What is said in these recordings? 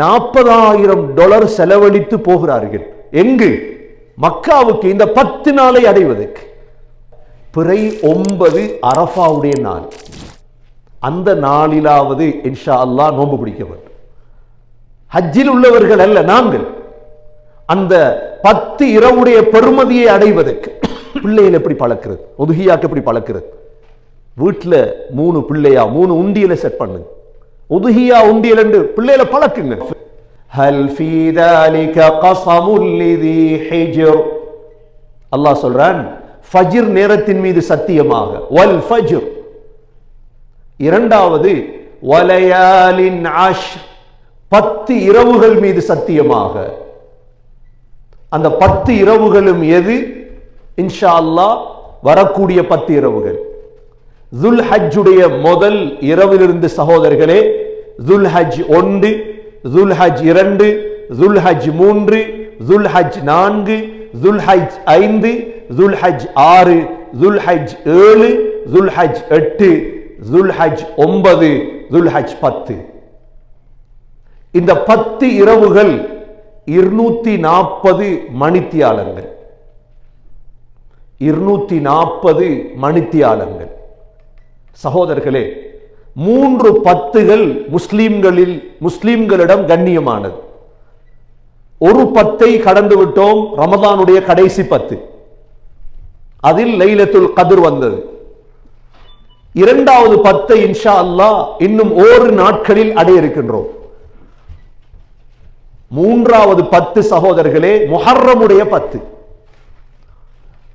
நாற்பதாயிரம் டாலர் செலவழித்து போகிறார்கள். எங்கு? மக்காவுக்கு. இந்த பத்து நாளை அடைவதற்கு. பிறை ஒன்பது அரஃபாவுடைய நாள். அந்த நாளிலாவது இன்ஷா அல்லாஹ் நோன்பு பிடிக்க வேண்டும். ஹஜ்ஜில் உள்ளவர்கள் அல்ல நாங்கள். அந்த பத்து இரவுடைய பெருமதியை அடைவதற்கு. பிள்ளைகள் எப்படி பழக்கிறது? ஒதுகியாக்கு எப்படி பழக்கிறது? வீட்டுல மூணு பிள்ளையா? மூணு உண்டியலை செட் பண்ணுங்க. உதுகியா உண்டியல் என்று பிள்ளையில பழக்குங்க ஹல் ஃபீ தாலிக கஸமுல் லிதி ஹிஜர். அல்லாஹ் சொல்றான் ஃபஜிர் நேரத்தின் மீது சத்தியமாக. வல் ஃபஜ்ர். இரண்டாவது வலையாலின் ஆஷ் பத்து இரவுகள் மீது சத்தியமாக. அந்த பத்து இரவுகளும் எது? இன்ஷா அல்லா வரக்கூடிய பத்து இரவுகள். துல் ஹஜ்ஜுடைய முதல் இரவிலிருந்து சகோதரர்களே துல்ஹஜ் ஒன்று துல்ஹஜ் இரண்டு துல்ஹஜ் மூன்று துல்ஹஜ் நான்கு துல்ஹஜ் ஐந்து துல்ஹஜ் ஆறு துல்ஹஜ் ஏழு துல்ஹஜ் எட்டு துல்ஹஜ் ஒன்பது துல்ஹஜ் பத்து. இந்த பத்து இரவுகள் இருநூத்தி நாற்பது மணித்தியாலங்கள். இருநூத்தி நாற்பது மணித்தியாலங்கள். சகோதரர்களே மூன்று பத்துகள் முஸ்லீம்களில் முஸ்லீம்களிடம் கண்ணியமானது. ஒரு பத்தை கடந்து விட்டோம் ரமதானுடைய கடைசி பத்து. அதில் லைலத்துல் கதிர் வந்தது. இரண்டாவது பத்தை இன்ஷா அல்லாஹ் இன்னும் ஓரு நாட்களில் அடைய இருக்கின்றோம். மூன்றாவது பத்து சகோதரர்களே முஹர்ரமுடைய பத்து.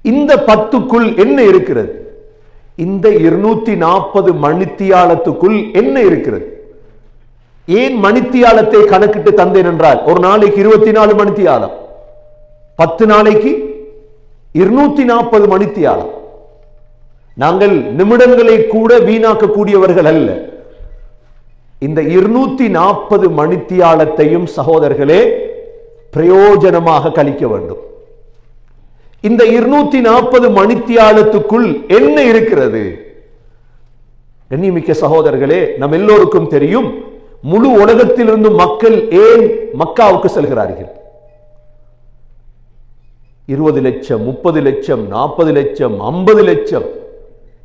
இந்த பத்துக்குள் என்ன இருக்கிறது? இந்த இருநூத்தி நாற்பது மணித்தியாலத்துக்குள் என்ன இருக்கிறது? ஏன் மணித்தியாலத்தை கணக்கிட்டு தந்தேன் என்றால் ஒரு நாளைக்கு இருபத்தி நாலு மணித்தியாலம் பத்து நாளைக்கு இருநூத்தி நாற்பது மணித்தியாலம். நாங்கள் நிமிடங்களை கூட வீணாக்கக்கூடியவர்கள் அல்ல. இந்த இருநூத்தி நாற்பது மணித்தியாலத்தையும் சகோதரர்களே பிரயோஜனமாக கழிக்க வேண்டும். இந்த இருநூத்தி நாற்பது மணித்தியாலத்துக்குள் என்ன இருக்கிறது? கண்ணியமிக்க சகோதரர்களே நம் எல்லோருக்கும் தெரியும் முழு உலகத்திலிருந்து மக்கள் ஏன் மக்காவுக்கு செல்கிறார்கள்? இருபது லட்சம் முப்பது லட்சம் நாற்பது லட்சம் ஐம்பது லட்சம்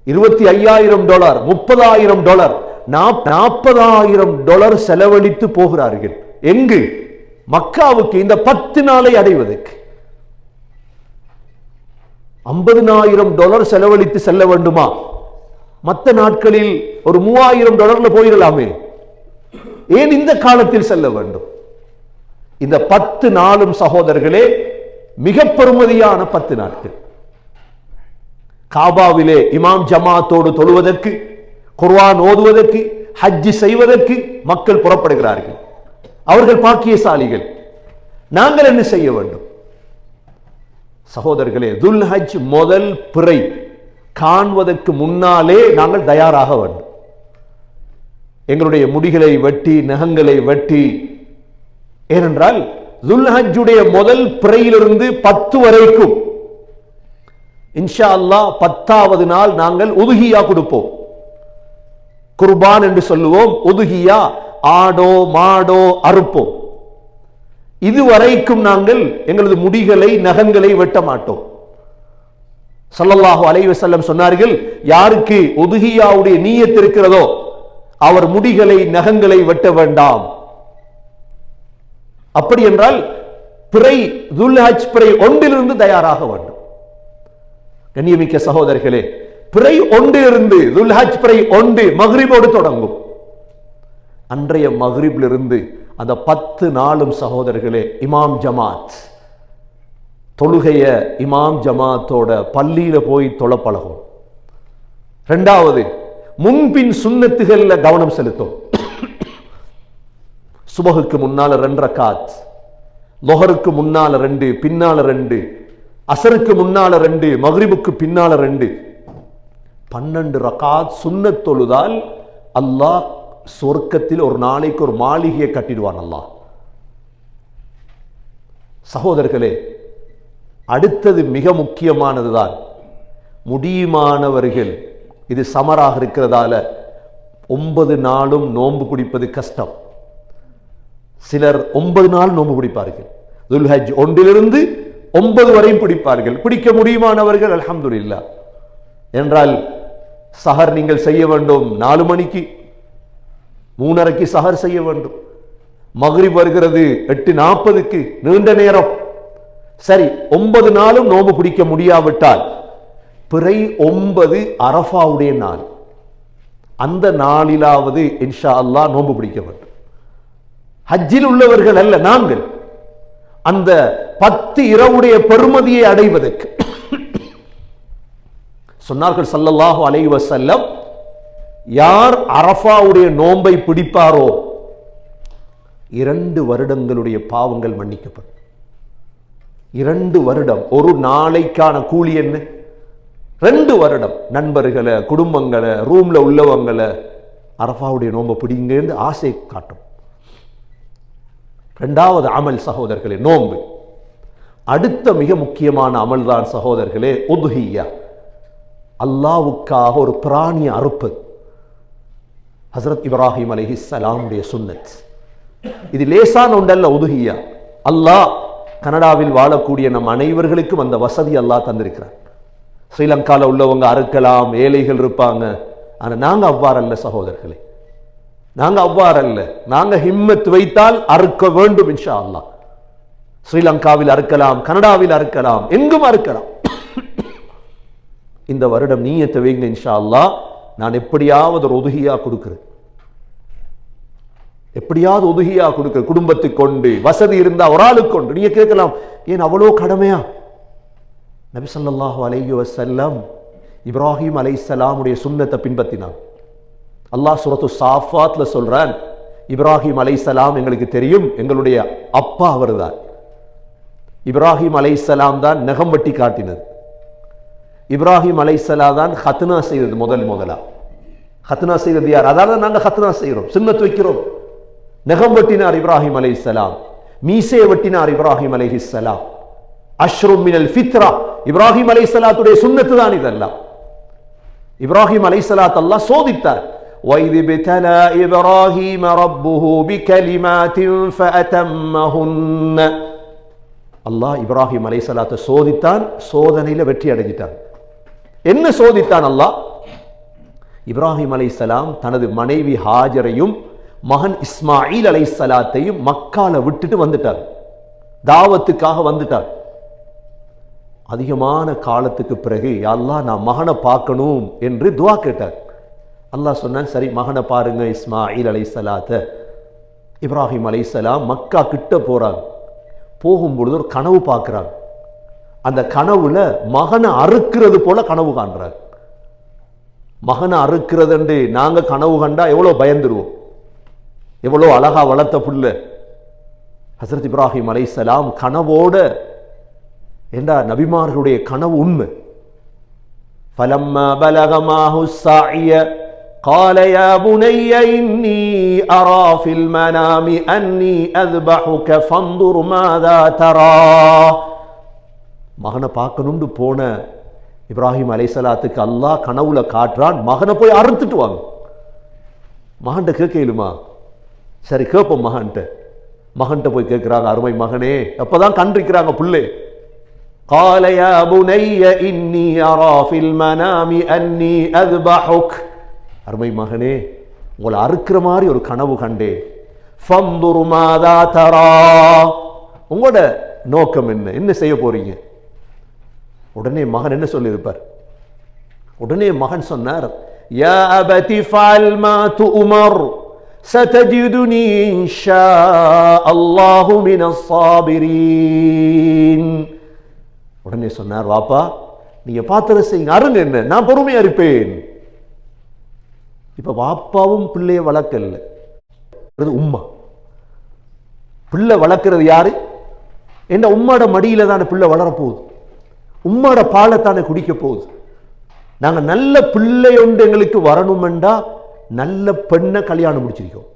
இருபத்தி ஐயாயிரம் டாலர் முப்பதாயிரம் டாலர் நாற்பதாயிரம் டாலர் செலவழித்து போகிறார்கள். எங்கு? மக்காவுக்கு இந்த பத்து நாளை அடைவதற்கு. ஐம்பதினாயிரம் டாலர் செலவழித்து செல்ல வேண்டுமா? மற்ற நாட்களில் ஒரு மூவாயிரம் டாலர்ல போயிடலாமே. ஏன் இந்த காலத்தில் செல்ல வேண்டும்? இந்த பத்து நாளும் சகோதரர்களே மிக பெருமதியான பத்து நாட்கள். காபாவிலே இமாம் ஜமாத்தோடு தொழுவதற்கு குர்வான் ஓதுவதற்கு ஹஜ்ஜி செய்வதற்கு மக்கள் புறப்படுகிறார்கள். அவர்கள் பாக்கியசாலிகள். நாங்கள் என்ன செய்ய வேண்டும்? சகோதரர்களே துல்ஹஜ் முதல் பிறை காண்பதற்கு முன்னாலே நாங்கள் தயாராக வேண்டும். எங்களுடைய முடிகளை வெட்டி நகங்களை வெட்டி. ஏனென்றால் துல்ஹஜ்ஜுடைய முதல் பிறையிலிருந்து பத்து வரைக்கும் இன்ஷா அல்லாஹ் பத்தாவது நாள் நாங்கள் உதுகியா கொடுப்போம். குர்பான் என்று சொல்லுவோம் உதுகியா ஆடோ மாடோ அறுப்போம். இதுவரைக்கும் நாங்கள் எங்களது முடிகளை நகங்களை வெட்ட மாட்டோம். சல்லல்லாஹு அலைவசல்லம் சொன்னார்கள் யாருக்கு ஒதுகியாவுடைய நீயத் இருக்கிறதோ அவர் முடிகளை நகங்களை வெட்ட வேண்டாம். அப்படி என்றால் பிறை துல்ஹஜ் பிறை ஒன்றிலிருந்து தயாராக வேண்டும். கண்ணியமிக்க சகோதரர்களே பிறை ஒன்றிலிருந்து துல்ஹஜ் பிறை ஒன்று மஹ்ரிபோடு தொடங்கும். அன்றைய மஹ்ரிபிலிருந்து அந்த பத்து நாளும் சகோதரர்களே இமாம் ஜமாத். தொழுகைய இமாம் ஜமாத்தோட பள்ளியில போய் தொழ பழகும். ரெண்டாவது முன்பின் சுண்ணத்துகளில் கவனம் செலுத்தும். சுபகுக்கு முன்னால ரெண்டு ரக்காத் லொஹருக்கு முன்னால ரெண்டு பின்னால ரெண்டு அசருக்கு முன்னால ரெண்டு மகரிபுக்கு பின்னால ரெண்டு. பன்னெண்டு ரகாத் சுன்னத் தொழுதால் அல்லாஹ் சொர்க்கத்தில் ஒரு நாளைக்கு ஒரு மாளிகையை கட்டிடுவான் அல்லாஹ். சகோதரர்களே அடுத்தது மிக முக்கியமானதுதான் முடியுமானவர்கள் இது சமராக இருக்கிறதால ஒன்பது நாளும் நோன்பு பிடிப்பது கஷ்டம். சிலர் ஒன்பது நாள் நோன்பு பிடிப்பார்கள் துல்ஹஜ் ஒன்றிலிருந்து ஒன்பது வரையும் பிடிப்பார்கள் பிடிக்க முடியுமானவர்கள்? அல்ஹம்துலில்லாஹ். என்றால் சஹர் நீங்கள் செய்ய வேண்டும். நாலு மணிக்கு மூணரைக்கு சஹர் செய்ய வேண்டும். மகிரி வருகிறது எட்டு நாற்பதுக்கு நீண்ட நேரம். சரி ஒன்பது நாளும் நோன்பு பிடிக்க முடியாவிட்டால் பிறை ஒன்பது அரஃபாவுடைய நாள். அந்த நாளிலாவது இன்ஷா அல்லாஹ் நோன்பு பிடிக்க வேண்டும். ஹஜ்ஜில் உள்ளவர்கள் அல்ல நாங்கள். அந்த பத்து இரவுடைய பெருமதியை அடைவதற்கு. சொன்னார்கள் சல்லல்லாஹு அலைவசல்லம் செல்லம் யார் அரஃபாவுடைய நோன்பை பிடிப்பாரோ இரண்டு வருடங்களுடைய பாவங்கள் மன்னிக்கப்படும். இரண்டு வருடம் ஒரு நாளைக்கான கூலி என்ன? ரெண்டு வருடம் நண்பர்களை குடும்பங்களை ரூம்ல உள்ளவங்களை அரஃபாவுடைய நோன்பை பிடிங்கன்னு ஆசை காட்டும். ரெண்டாவது அமல் சகோதரர்களே நோன்பு. அடுத்த மிக முக்கியமான அமல்தான் சகோதரர்களே உதுஹியா. அல்லாவுக்காக ஒரு பிராணியை அறுப்பது. ஹசரத் இப்ராஹிம் அலைஹிஸ்ஸலாமுடைய சுன்னத். இது லேசான ஒன்றல்ல உதுகியா அல்லாஹ் கனடாவில் வாழக்கூடிய நம் அனைவர்களுக்கும் அந்த வசதி அல்லாஹ் தந்திருக்கிறார். ஸ்ரீலங்கால உள்ளவங்க அறுக்கலாம் ஏழைகள் இருப்பாங்க. ஆனா நாங்க அவ்வாறல்ல சகோதரர்களே. நாங்க அவ்வாறல்ல. நாங்க ஹிம்மத் வைத்தால் அறுக்க வேண்டும் இன்ஷா அல்லாஹ். ஸ்ரீலங்காவில் அறுக்கலாம் கனடாவில் அறுக்கலாம் எங்கும் அறுக்கலாம். இந்த வருடம் நீயத்தை வைங்க இன்ஷா அல்லாஹ். நான் எப்படியாவது ஒரு உதவியா கொடுக்குறேன். எப்படியாவது உதவியா கொடுக்குற குடும்பத்துக்கு கொண்டு வசதி இருந்தா ஒரு ஆளுக்கு கொண்டு. நீங்கள் கேட்கலாம் ஏன் அவ்வளோ கடமையா? நபி ஸல்லல்லாஹு அலைஹி வஸல்லம் இப்ராஹிம் சலாமுடைய சுண்ணத்தை பின்பற்றினான். அல்லாஹ் சுரத்து சாஃபாத்ல சொல்கிறான் இப்ராஹிம் அலை சலாம் எங்களுக்கு தெரியும் எங்களுடைய அப்பா அவர்தான் இப்ராஹிம் அலை சலாம் தான் நகம் வெட்டி காட்டினது. இப்ராஹிம் சலா தான் ஹத்னா செய்தது முதல் முதலா. ஹத்னா செய்தது யார் அதால நாங்க ஹத்னா செய்கிறோம் சுன்னத் வைக்கிறோம் நகம் வெட்டினார் இப்ராஹிம் அலைஹிஸ்ஸலாம் மீசே வெட்டினார் இப்ராஹிம் அலைஹிஸ்ஸலாம் அஷ்ரும் மினல் ஃபித்ரா இப்ராஹிம் அலைஹிஸ்ஸலாத்துடைய சுன்னத்து தான் இதெல்லாம் இப்ராஹிம் அலைஹிஸ்ஸலாத் அல்லாஹ் சோதித்தார் وَإِذِ ابْتَلَى إِبْرَاهِيمَ رَبُّهُ بِكَلِمَاتٍ فَأَتَمَّهُنَّ அல்லாஹ் இப்ராஹிம் அலைஹிஸ்ஸலாத்தை சோதித்தான் சோதனையில வெற்றி அடைஞ்சிட்டான் என்ன சோதித்தான் அல்லாஹ் இப்ராஹிம் அலைஹிஸ்ஸலாம் தனது மனைவி ஹாஜரையும் மகன் இஸ்மாயில் அலை சலாத்தையும் மக்கால விட்டுட்டு வந்துட்டார். தாவத்துக்காக வந்துட்டார். அதிகமான காலத்துக்கு பிறகு அல்லாஹ் நான் மகனை பார்க்கணும் என்று துவா கேட்டார். அல்லாஹ் சொன்னான் சரி மகனை பாருங்க இஸ்மாயில் அலை சலாத்தை இப்ராஹிம் அலைஹிஸ்ஸலாம் மக்கா கிட்ட போறாங்க. போகும்பொழுது ஒரு கனவு பார்க்குறாங்க. அந்த கனவுல மகனை அறுக்கிறது போல கனவு காண்றாங்க. மகனை அறுக்கிறதுண்டு நாங்க கனவு கண்டா எவ்வளவு பயந்துருவோம் எவ்வளவு அழகா வளர்த்த புள்ள ஹசரத் இப்ராஹிம் அலைஹிஸ்ஸலாம் கனவோட ஏண்டா நபிமார்களுடைய கனவு உண்மை فلما بلغ معه السعي قال يا بني إني أرى في المنام أني أذبحك فانظر ماذا ترى மகனை பார்க்கணும்னு போன இப்ராஹிம் அலைசலாத்துக்கு அல்லாஹ் கனவுல காட்டுறான் மகனை போய் அறுத்துட்டு வாங்க மகன்கிட்ட கேட்கலுமா சரி கேட்போம் மகன்கிட்ட மகன்கிட்ட போய் கேட்குறாங்க அருமை மகனே அப்பதான் கண்டிருக்கிறாங்க புள்ளே قال يا بني إني أرى في المنام أني أذبحك அருமை மகனே உங்களை அறுக்கிற மாதிரி ஒரு கனவு கண்டேன் فانظر ماذا ترى உங்களோட நோக்கம் என்ன என்ன செய்ய போறீங்க உடனே மகன் என்ன சொல்லியிருப்பார் உடனே மகன் சொன்னார் யா அபதி ஃபால் மா துமர் ستجدني إن شاء الله من الصابرين உடனே சொன்னார் வாப்பா நீங்க பார்த்ததை செய்யுங்க அருங்க என்ன நான் பொறுமையா இருப்பேன் இப்ப வாப்பாவும் பிள்ளைய வளர்க்கல அது உம்மா பிள்ளை வளர்க்கிறது யாரு என்ன உம்மாட மடியில தானே பிள்ளை வளரப்போகுது உம்மோட பாலைத்தானே குடிக்க போகுது. நாங்க நல்ல பிள்ளை உண்டு எங்களுக்கு வரணுமெண்டா நல்ல பெண்ணை கல்யாணம் முடிச்சிருக்கோம்.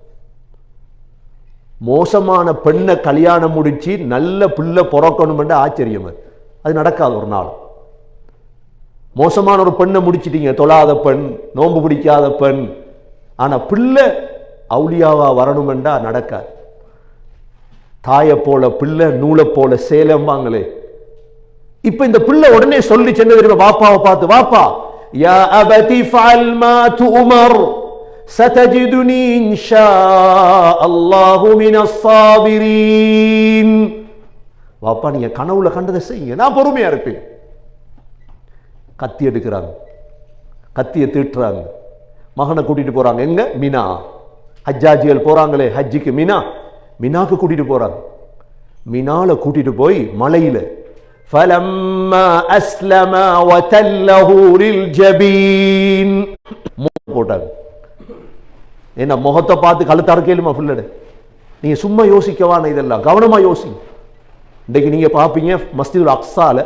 மோசமான பெண்ணை கல்யாணம் முடிச்சு நல்ல பிள்ளை பிறக்கணுமெண்டா ஆச்சரியம் அது. நடக்காது ஒரு நாள். மோசமான ஒரு பெண்ணை முடிச்சிட்டீங்க தொழாத பெண் நோன்பு பிடிக்காத பெண். ஆனால் பிள்ளை அவுளியாவா வரணுமெண்டா நடக்காது. தாயை போல பிள்ளை நூலை போல சேலம்பாங்களே இப்போ இந்த பிள்ளை உடனே சொல்லி சென்ன தெரியுமா வாப்பாவை பார்த்து வாப்பா யா அபதி ஃபஅல் மா துமர் சதஜிதுனி இன்ஷா அல்லாஹு மினஸ் சாபிரீன். வாப்பா நீங்க கனவுல கண்டதை செய்யுங்க. நான் பொறுமையா இருப்பேன். கத்தி எடுக்கிறாங்க. கத்தியை தீட்டுறாங்க. மகனை கூட்டிட்டு போறாங்க. எங்க? மினா. ஹஜ்ஜாஜிகள் போறாங்களே ஹஜ்ஜிக்கு மினா. மினாக்கு கூட்டிட்டு போறாங்க. மினால கூட்டிட்டு போய் மலையில ஃபலம்மா அஸ்லமா வதல்லஹூரில் ஜபீன் போட்டாங்க. என்ன முகத்தை பார்த்து கழுத்தா இருக்கேலுமா பிள்ளடு நீங்கள் சும்மா யோசிக்கவான இதெல்லாம். கவனமாக யோசி. இன்னைக்கு நீங்கள் பார்ப்பீங்க மஸ்திதுல் அக்ஸாவில்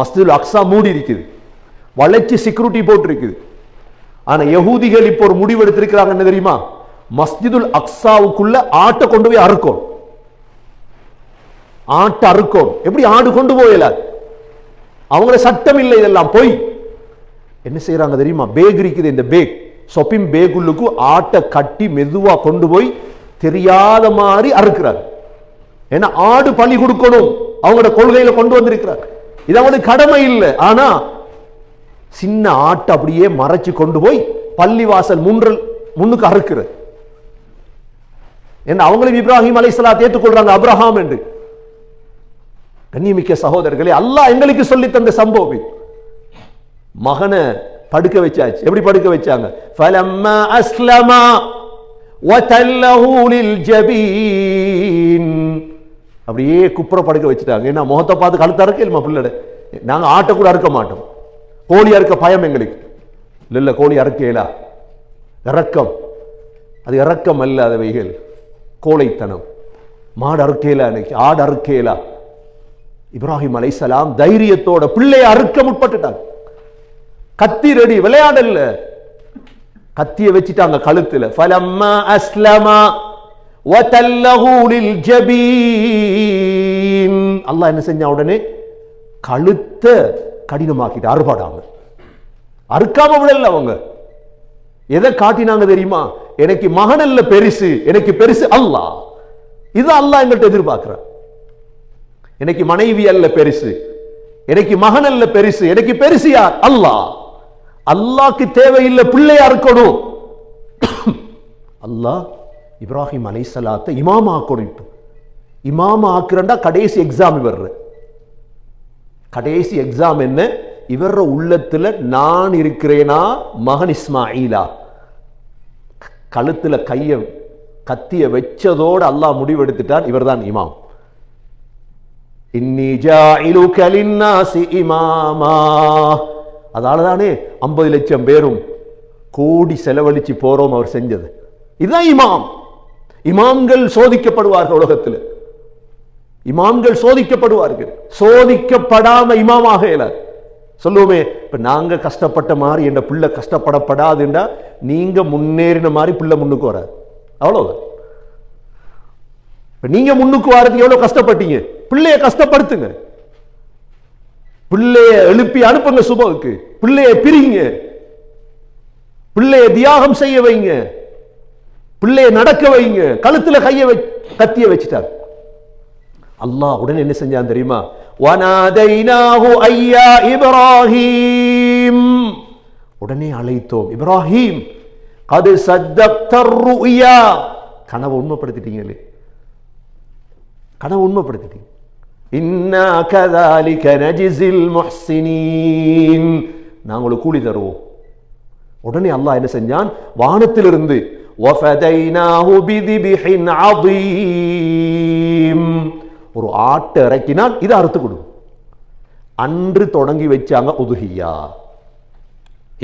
மஸ்திதுல் அக்ஸா மூடி இருக்குது. வளைச்சி செக்யூரிட்டி போட்டிருக்குது. ஆனால் யகூதிகள் இப்போ ஒரு முடிவு எடுத்திருக்கிறாங்க என்ன தெரியுமா? மஸ்ஜிதுல் அக்ஸாவுக்குள்ள ஆட்டை கொண்டு போய் அறுக்கும் ஆட்டை அறுக்கும் எப்படி ஆடு கொண்டு போயல? அவங்கள சட்டம் இல்லை இதெல்லாம் போய். என்ன செய்யறாங்க தெரியுமா? பேக் இருக்குது இந்த பேக் சொப்பிங் பேகுள்ளுக்கு ஆட்டை கட்டி மெதுவா கொண்டு போய் தெரியாத மாதிரி அறுக்கிறாங்க ஏன்னா ஆடு பலி கொடுக்கணும். அவங்களோட கொள்கையில கொண்டு வந்திருக்கிறார். இது அவங்களுக்கு கடமை இல்லை. ஆனா சின்ன ஆட்டை அப்படியே மறைச்சு கொண்டு போய் பள்ளி வாசல் முன்றல் முன்னுக்கு அறுக்கிறது என்ன அவங்களும் இப்ராஹிம் அலைஹிஸ்ஸலாத்தை ஏற்றுக்கொள்றாங்க அப்ரஹாம் என்று. கண்ணியமிக்க சகோதரர்களே அல்லாஹ் எங்களுக்கு சொல்லி தந்த சம்பவம் மகனை படுக்க வச்சாச்சு. எப்படி படுக்க வச்சாங்க? ஃபலம்மா அஸ்லமா வதல்லஹு ஜபீன் அப்படியே குப்புற படுக்க வச்சுட்டாங்க. ஏன்னா முகத்தை பார்த்து கழுத்தா இருக்க இல்லமா பிள்ளட. நாங்கள் ஆட்டை கூட அறுக்க மாட்டோம். கோழி அறுக்க பயம் எங்களுக்கு. இல்ல கோழி அறுக்கையிலா? இறக்கம். அது இறக்கம் அல்ல அவைகள் கோழைத்தனம். மாடு அறுக்கையிலா இன்னைக்கு? ஆடு அறுக்கையிலா? இப்ராஹிம் அலைசலாம் தைரியத்தோட பிள்ளையை அறுக்க முற்பட்டுட்டாங்க. கத்தி ரெடி விளையாடல்ல கத்திய வச்சிட்டாங்க கழுத்துல. ஃபலம்மா அஸ்லமா வதல்லஹு லில்ஜபீன் அல்லாஹ் என்ன செஞ்சா உடனே கழுத்த கடினமாக்கிட்டு அறுபாடாங்க. அறுக்காம விடல அவங்க. எதை காட்டினாங்க தெரியுமா? எனக்கு மகன் அல்ல பெருசு எனக்கு பெருசு அல்லாஹ். இது அல்லாஹ் எங்கள்கிட்ட எதிர்பார்க்கிறான். எனக்கு மனைவி அல்ல பெருசு. எனக்கு மகன் அல்ல பெருசு. எனக்கு பெருசு யார்? அல்லாஹ். அல்லாக்கு தேவையில்லை பிள்ளையா இருக்கணும். அல்லாஹ் இப்ராஹிம் அலைசலாத்தை இமாம் ஆக்கணும் இப்போ இமாம் ஆக்குறண்டா கடைசி எக்ஸாம் இவர் கடைசி எக்ஸாம் என்ன? இவர உள்ளத்துல நான் இருக்கிறேனா? மகன் இஸ்மாயிலா. கழுத்துல கைய கத்திய வச்சதோடு அல்லாஹ் முடிவெடுத்துட்டார். இவர்தான் இமாம். அதால தானே ஐம்பது லட்சம் பேரும் கோடி செலவழிச்சு போறோம் அவர் செஞ்சது. இதுதான் இமாம். இமாம்கள் சோதிக்கப்படுவார்கள் உலகத்தில். இமாம்கள் சோதிக்கப்படுவார்கள். சோதிக்கப்படாம இமாமாக இயலாது. சொல்லுவோமே இப்ப நாங்க கஷ்டப்பட்ட மாதிரி என் பிள்ளை கஷ்டப்படப்படாதுண்டா நீங்க முன்னேறின மாதிரி பிள்ளை முன்னுக்கு வராது. அவ்வளவுதான். இப்ப நீங்க முன்னுக்கு வரதுக்கு எவ்வளோ கஷ்டப்பட்டீங்க? பிள்ளைய கஷ்டப்படுத்துங்க. பிள்ளைய எழுப்பி அனுப்புங்க சுபவுக்கு பிள்ளைய பிரிங்க. பிள்ளைய தியாகம் செய்ய வைங்க. பிள்ளைய நடக்க வைங்க. கழுத்துல கைய வை கத்திய வச்சுட்டார். அல்லாஹ் உடனே என்ன செஞ்சான் தெரியுமா? வனாதைனாஹு ஐயா இப்ராஹீம். உடனே அழைத்தோம். இப்ராஹீம் கது சத்தர் ருயா. கனவை உண்மைப்படுத்திட்டீங்களே. கடவுள் உண்மைப்படுத்திட்டு இன்னா கதாலி கனஜிசில் மொஹ்சினீன். நாங்கள் கூலி தருவோம். உடனே அல்லாஹ் என்ன செஞ்சான்? வானத்திலிருந்து ஒரு ஆட்டை இறக்கினால் இதை அறுத்து கொடு. அன்று தொடங்கி வச்சாங்க உதுஹியா.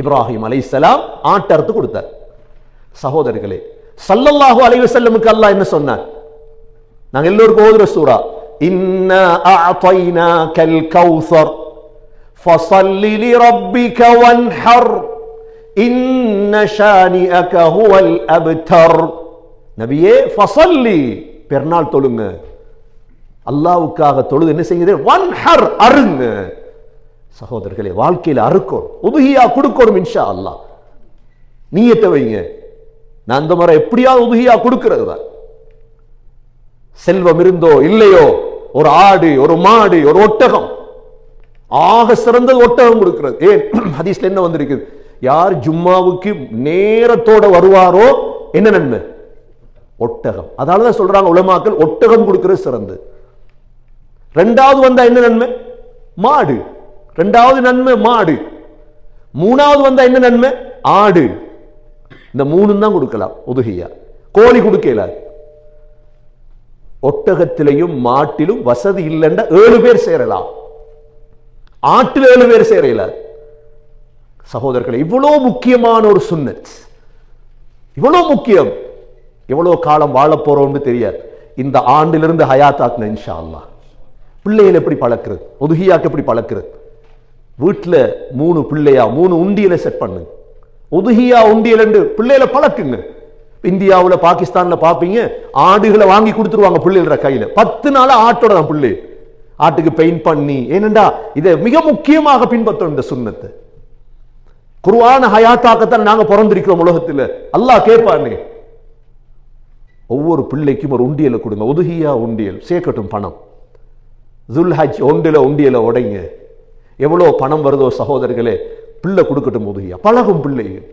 இப்ராஹிம் அலைசலாம் ஆட்டை அறுத்து கொடுத்தார். சகோதரர்களே சல்லல்லாஹு அலைவசல்லமுக்கு அல்லாஹ் என்ன சொன்னார்? நாங்க எல்லோருக்கும் ஓதுற சூறா. இன்னா கல் கௌசர் ஃபஸல்லி லிரப்பிக வன்ஹர் இன்ன ஷானிஅக ஹுவல் அப்தர். நபியே ஃபஸல்லி பெருநாள் தொழுங்க. அல்லாவுக்காக தொழுது என்ன செய்யுது? வன்ஹர் அருங்க. சகோதரர்களே வாழ்க்கையில் அறுக்கணும் உதுகியா கொடுக்கணும் இன்ஷா அல்லாஹ். நீயத்தை வைங்க. நான் அந்த முறை எப்படியாவது உதுகியா கொடுக்கிறது தான். செல்வம் இருந்தோ இல்லையோ? ஒரு ஆடு ஒரு மாடு ஒரு ஒட்டகம். ஆக சிறந்தது ஒட்டகம் கொடுக்கிறது. ஏன்? ஹதீஸ்ல என்ன வந்திருக்குது? யார் ஜும்மாவுக்கு நேரத்தோட வருவாரோ? என்ன நன்மை? ஒட்டகம். அதனாலதான் சொல்றாங்க உலமாக்கள் ஒட்டகம் கொடுக்கிறது சிறந்து. ரெண்டாவது வந்தா என்ன நன்மை? மாடு. ரெண்டாவது நன்மை மாடு. மூணாவது வந்தா என்ன நன்மை? ஆடு. இந்த மூணு தான் கொடுக்கலாம் உதுகையா கோழி கொடுக்கல. ஒட்டகத்திலையும் மாட்டிலும் வசதி இல்லைன்னா ஏழு பேர் சேரலாம். ஆட்டில் ஏழு பேர் சேரல சகோதரர்கள் இவ்வளவு முக்கியமான ஒரு சுன்னத் இவ்வளவு முக்கியம். எவ்வளவு காலம் வாழ போறோம்னு தெரியாது. இந்த ஆண்டிலிருந்து ஹயாத்தாக்குன இன்ஷா அல்லா பிள்ளைகள் எப்படி பழக்கிறது? ஒதுகியாக்கு எப்படி பழக்கிறது? வீட்டுல மூணு பிள்ளையா மூணு உண்டியலை செட் பண்ணுங்க. ஒதுகியா உண்டியல் என்று பிள்ளையில பழக்குங்க. இந்தியாவில் பாகிஸ்தானில் பார்ப்பீங்க ஆடுகளை வாங்கி கொடுத்துருவாங்க பிள்ளைகள கையில். பத்து நாள் ஆட்டோட தான் பிள்ளை. ஆட்டுக்கு பெயிண்ட் பண்ணி ஏனண்டா இதை மிக முக்கியமாக பின்பற்றோம் இந்த சுண்ணத்தை. குருவான ஹயாத்தாக்கத்தான் நாங்கள் பிறந்திருக்கிறோம் உலகத்தில். அல்லாஹ் கேட்பானே ஒவ்வொரு பிள்ளைக்கும் ஒரு உண்டியலை கொடுங்க. ஒதுகியா உண்டியல் சேர்க்கட்டும் பணம். துல்ஹஜ் ஒன்றில் உண்டியலை உடைங்க. எவ்வளோ பணம் வருதோ சகோதரர்களே பிள்ளை கொடுக்கட்டும் ஒதுகியா பழகும் பிள்ளைகள்.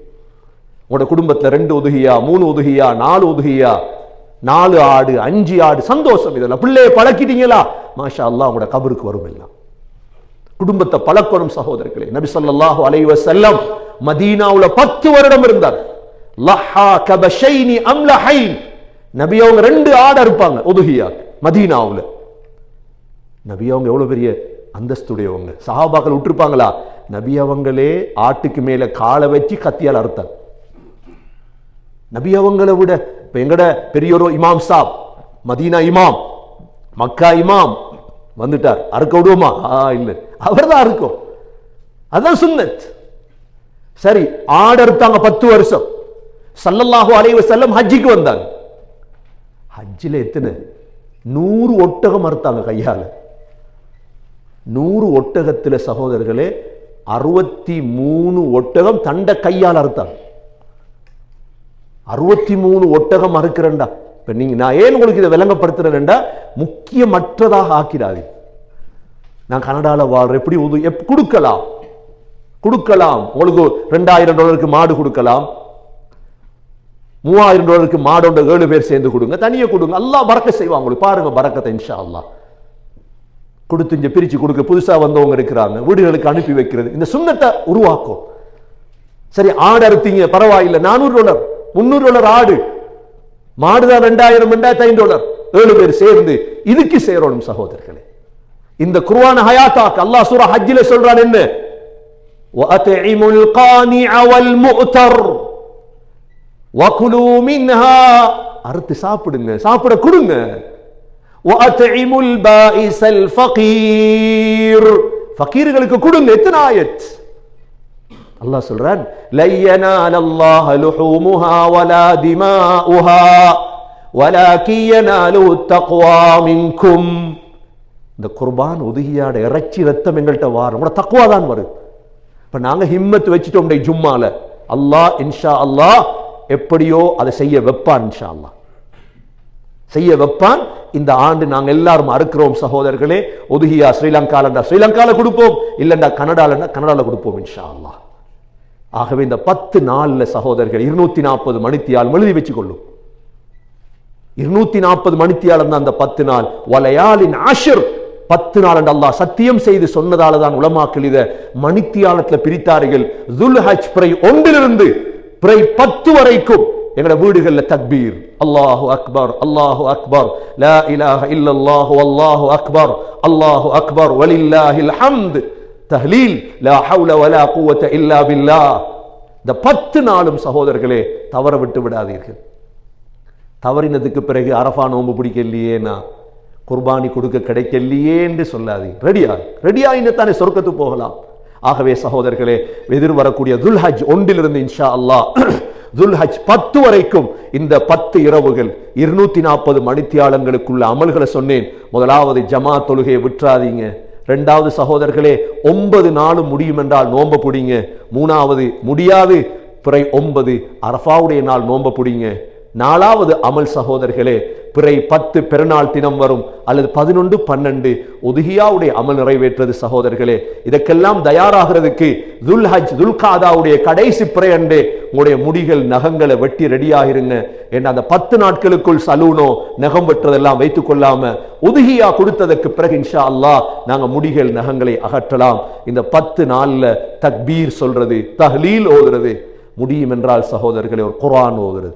உங்களோட குடும்பத்துல ரெண்டு உதுகியா மூணு உதுகியா நாலு உதுகியா நாலு ஆடு அஞ்சு ஆடு சந்தோஷம் இதெல்லாம். பிள்ளையை பழக்கிட்டீங்களா? மாஷா அல்லாஹ் உங்களோட கபருக்கு வரும் எல்லாம். குடும்பத்தை பழக்கணும் சகோதரர்களே. நபி சொல்லாஹு அலைவ செல்லம் மதீனாவுல பத்து வருடம் இருந்தார். லஹா கபஷைனி அம்லஹைன். நபி அவங்க ரெண்டு ஆடு இருப்பாங்க உதுகியா மதீனாவுல. நபி அவங்க எவ்வளவு பெரிய அந்தஸ்துடையவங்க சஹாபாக்கள் விட்டுருப்பாங்களா? நபி அவங்களே ஆட்டுக்கு மேல காலை வச்சு கத்தியால் அறுத்தாங்க. நபி அவங்களை விட இப்ப எங்கட பெரியோரோ இமாம் சாப் மதீனா இமாம் மக்கா இமாம் வந்துட்டார். அறுக்க விடுவோமா? ஆ இல்ல. அவர்தான் அறுக்கும். அதான் சுன்னத். சரி ஆடு அறுத்தாங்க பத்து வருஷம். சல்லல்லாஹு அலைவ செல்லம் ஹஜ்ஜிக்கு வந்தாங்க. ஹஜ்ஜில் எத்தனை? நூறு ஒட்டகம் அறுத்தாங்க கையால. நூறு ஒட்டகத்துல சகோதரர்களே அறுபத்தி மூணு ஒட்டகம் தண்ட கையால் அறுத்தாங்க. அறுபத்தி மூணு ஒட்டகம் அறுக்கிறேன்டா. இப்போ நீங்க நான் ஏன் உங்களுக்கு இதை விளங்கப்படுத்துகிறேன்டா முக்கியமற்றதாக ஆக்கிறாது நான் கனடால வாழ்கிறேன் எப்படி உது எப் கொடுக்கலாம். கொடுக்கலாம். உங்களுக்கு ரெண்டாயிரம் டாலருக்கு மாடு கொடுக்கலாம். மூவாயிரம் டாலருக்கு மாடோட ஏழு பேர் சேர்ந்து கொடுங்க. தனியே கொடுங்க. எல்லாம் பறக்க செய்வாங்க உங்களுக்கு. பாருங்க பறக்கத்தை இன்ஷா அல்லா கொடுத்து இங்கே பிரிச்சு கொடுக்க. புதுசா வந்தவங்க இருக்கிறாங்க. வீடுகளுக்கு அனுப்பி வைக்கிறது. இந்த சுண்ணத்தை உருவாக்கும். சரி ஆடு அறுத்தீங்க. பரவாயில்லை. நானூறு டாலர். முன்னூறு டாலர் ஆடு மாடுதான் ரெண்டாயிரம் ரெண்டாயிரத்தி ஐந்து டாலர் ஏழு பேர் சேர்ந்து இதுக்கு சேரணும் சகோதரர்களே இந்த குர்ஆன் ஹயாத்தாக்கு அல்லாஹ் சூரா ஹஜ்ஜில சொல்றான் என்ன وَأَطْعِمُوا الْقَانِعَ وَالْمُؤْتَرَ وَكُلُوا مِنْهَا அறுத்து சாப்பிடுங்க சாப்பிட கொடுங்க وَأَطْعِمُوا الْبَائِسَ الْفَقِيرَ ஃபகீர்களுக்கு கொடுங்க எத்தனை ஆயத் அல்லாஹ் சொல்றான் லையனால் அல்லாஹ் லுஹூமுஹா வலா திமாஉஹா வலாக்கி யனாலு தக்வா மின்கும். இந்த குர்பான் ஒதுகியாட இறைச்சி ரத்தம் எங்கள்கிட்ட வாரும். உங்களோட தக்குவா தான் வருது இப்போ நாங்கள் ஹிம்மத் வச்சுட்டோம் ஜும்மால. அல்லாஹ் இன்ஷா அல்லாஹ் எப்படியோ அதை செய்ய வைப்பான் இன்ஷா அல்லாஹ். செய்ய வைப்பான். இந்த ஆண்டு நாங்கள் எல்லாரும் அறுக்கிறோம் சகோதரர்களே. ஒதுகியா ஸ்ரீலங்காலண்டா. ஸ்ரீலங்காவில் கொடுப்போம். இல்லைண்டா கனடாலண்டா கனடாவில் கொடுப்போம் இன்ஷா அல்லாஹ். ஆகவே இந்த பத்து நாளில் சகோதரர்கள் இருநூத்தி நாற்பது மணித்தியால் எழுதி வச்சுக்கொள்ளும். இருநூத்தி நாற்பது மணித்தியாலம் தான் அந்த பத்து நாள் வலையாலின் ஆஷிர். பத்து நாள் அண்ட் அல்லாஹ் சத்தியம் செய்து சொன்னதால தான் உலமாக்கள் இத மணித்தியாலத்துல பிரித்தார்கள். துல் ஹஜ் பிறை ஒன்றிலிருந்து பிறை பத்து வரைக்கும் எங்களோட வீடுகள்ல தக்பீர். அல்லாஹு அக்பர் அல்லாஹு அக்பர். லா இலாஹ இல்லல்லாஹு அல்லாஹு அக்பர். அல்லாஹு அக்பர். வலில்லாஹில் ஹம்து. தஹ்லீல் லா ஹவுல வலா குவத்த இல்லா பில்லா. இந்த பத்து நாளும் சகோதரர்களே தவற விட்டு விடாதீர்கள். தவறினதுக்கு பிறகு அரஃபா நோன்பு பிடிக்கலையேனா? குர்பானி கொடுக்க கிடைக்கலையே என்று சொல்லாதீங்க ரெடியா ரெடியா தானே சொர்க்கத்து போகலாம். ஆகவே சகோதரர்களே எதிர் வரக்கூடிய துல்ஹஜ் ஒன்றிலிருந்து இன்ஷா அல்லாஹ் துல்ஹஜ் பத்து வரைக்கும் இந்த பத்து இரவுகள் இருநூத்தி நாற்பது மணித்தியாலங்களுக்குள்ள அமல்களை சொன்னேன். முதலாவது ஜமா தொழுகையை விட்டுறாதீங்க. ரெண்டாவது சகோதரர்களே ஒன்பது நாளும் முடியும் என்றால் நோம்ப பிடிங்க. மூணாவது முடியாது. பிறை ஒன்பது அரஃபாவுடைய நாள் நோம்ப பிடிங்க. நாலாவது அமல் சகோதரர்களே பிறை பத்து பெருநாள் தினம் வரும் அல்லது பதினொன்று பன்னெண்டு. ஒதுகியாவுடைய அமல் நிறைவேற்றது சகோதரர்களே. இதற்கெல்லாம் தயாராகிறதுக்கு துல்ஹஜ் துல்காதாவுடைய கடைசி பிறை அன்றே உங்களுடைய முடிகள் நகங்களை வெட்டி ரெடியாகிருங்க. ஏன்னா அந்த பத்து நாட்களுக்குள் சலூனோ நகம் வெட்டுறதெல்லாம் வைத்துக் கொள்ளாம உதுகியா கொடுத்ததற்கு பிறகு இன்ஷா அல்லாஹ் நாங்க முடிகள் நகங்களை அகற்றலாம். இந்த பத்து நாள்ல தக்பீர் சொல்றது தஹ்லீல் ஓதுறது முடியும் என்றால் சகோதரர்களே ஒரு குரான் ஓதுறது.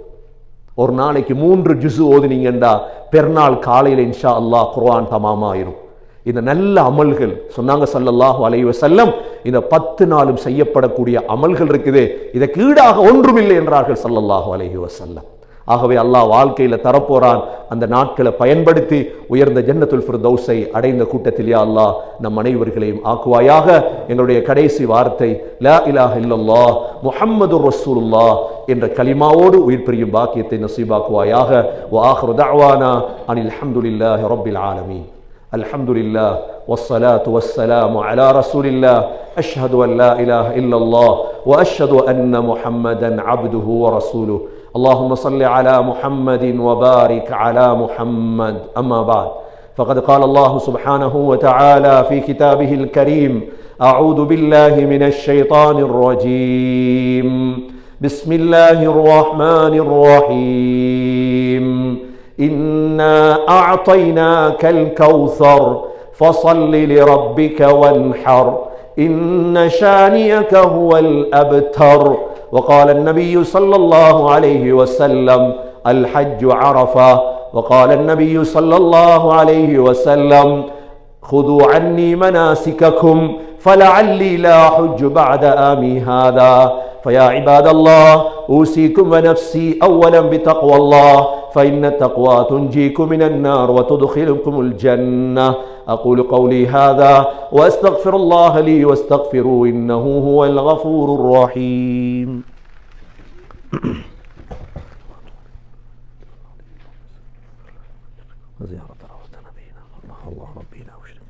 ஒரு நாளைக்கு மூன்று ஜுசு ஓதுனீங்கண்டா பெருநாள் காலையில் இன்ஷா அல்லாஹ் குர்ஆன் தமாமாயிரும். இந்த நல்ல அமல்கள் சொன்னாங்க சல்லல்லாஹ் அலைவ செல்லம் இந்த பத்து நாளும் செய்யப்படக்கூடிய அமல்கள் இருக்குது இதற்கு ஈடாக ஒன்றுமில்லை என்றார்கள் சல்லல்லாஹு அலைஹி செல்லம் ஆகவே அல்லாஹ் வாழ்க்கையில தரப்போறான் அந்த நாட்களை பயன்படுத்தி உயர்ந்த ஜன்னத்துல் ஃபிர்தௌஸை அடைந்த கூட்டத்தில் யா அல்லாஹ் நம் அனைவர்களையும் ஆக்குவாயாக எங்களுடைய கடைசி வார்த்தை லா இலாஹ இல்லல்லாஹ் முஹம்மது ரசூலுல்லாஹ் என்ற கலிமாவோடு உயிர் பிரியும் பாக்கியத்தை நசீபாக்குவாயாக வஆஹிரு தஅவானா அனில் ஹம்துலில்லாஹி ரப்பில் ஆலமீன் الحمد لله والصلاة والسلام على رسول الله أشهد أن لا إله إلا الله وأشهد أن محمدا عبده ورسوله اللهم صل على محمد وبارك على محمد. أما بعد فقد قال الله سبحانه وتعالى في كتابه الكريم أعوذ بالله من الشيطان الرجيم. بسم الله الرحمن الرحيم. إنا أعطيناك الكوثر فصل لربك وانحر. إن شانيك هو الأبتر. وقال النبي صلى الله عليه وسلم الحج عرفة. وقال النبي صلى الله عليه وسلم خذوا عني مناسككم فلعلي لا أحج بعد آمي هذا. فيا عباد الله أوصيكم ونفسي أولا بتقوى الله فإن التقوى تنجيكم من النار وتدخلكم الجنة. أقول قولي هذا وأستغفر الله لي واستغفروا إنه هو الغفور الرحيم. زيارة روضة نبينا الله الله ربنا وشرك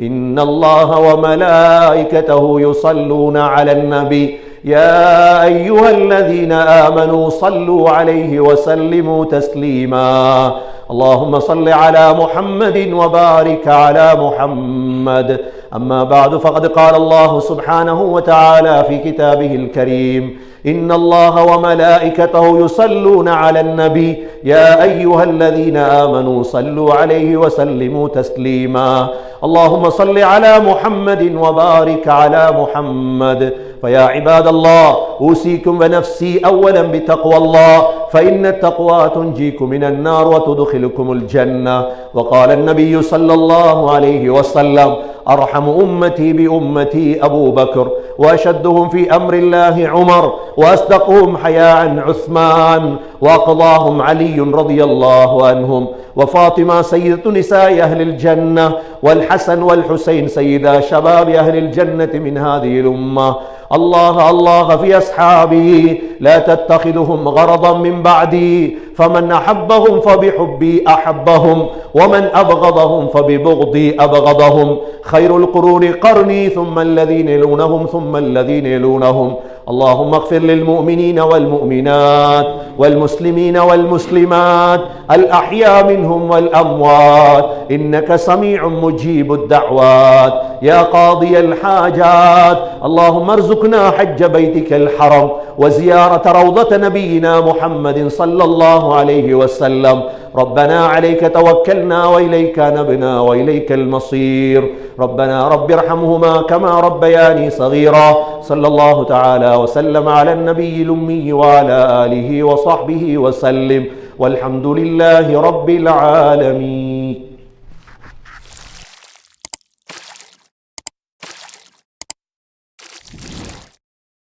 إن الله وملائكته يصلون على النبي. يا أيها الذين آمنوا صلوا عليه وسلموا تسليما. اللهم صل على محمد وبارك على محمد. أما بعد فقد قال الله سبحانه وتعالى في كتابه الكريم. إن الله وملائكته يصلون على النبي. يا أيها الذين آمنوا صلوا عليه وسلموا تسليما. اللهم صل على محمد وبارك على محمد. فيا عباد الله أوصيكم ونفسي أولا بتقوى الله فإن التقوى تنجيكم من النار وتدخلكم الجنة. وقال النبي صلى الله عليه وسلم أرحم أمتي بأمتي أبو بكر وأشدهم في أمر الله عمر وأصدقهم حياء عثمان وأقضاهم علي رضي الله عنهم وفاطمة سيدة نساء أهل الجنة والحسن والحسين سيدا شباب أهل الجنة من هذه الأمة. الله الله في أصحابي لا تتخذهم غرضا من بعدي. فمن أحبهم فبحبي أحبهم ومن أبغضهم فببغضي أبغضهم. خير القرون قرني ثم الذين يلونهم ثم الذين يلونهم. اللهم اغفر للمؤمنين والمؤمنات والمسلمين والمسلمات الأحياء منهم والأموات إنك سميع مجيب الدعوات يا قاضي الحاجات اللهم ارزقنا حج بيتك الحرم وزيارة روضة نبينا محمد صلى الله عليه وسلم ربنا عليك توكلنا وإليك نبنا وإليك المصير ربنا رب ارحمهما كما ربياني صغيرا صلى الله تعالى وسلم على النبي الأمي وعلى آله وصحبه وسلم والحمد لله رب العالمين.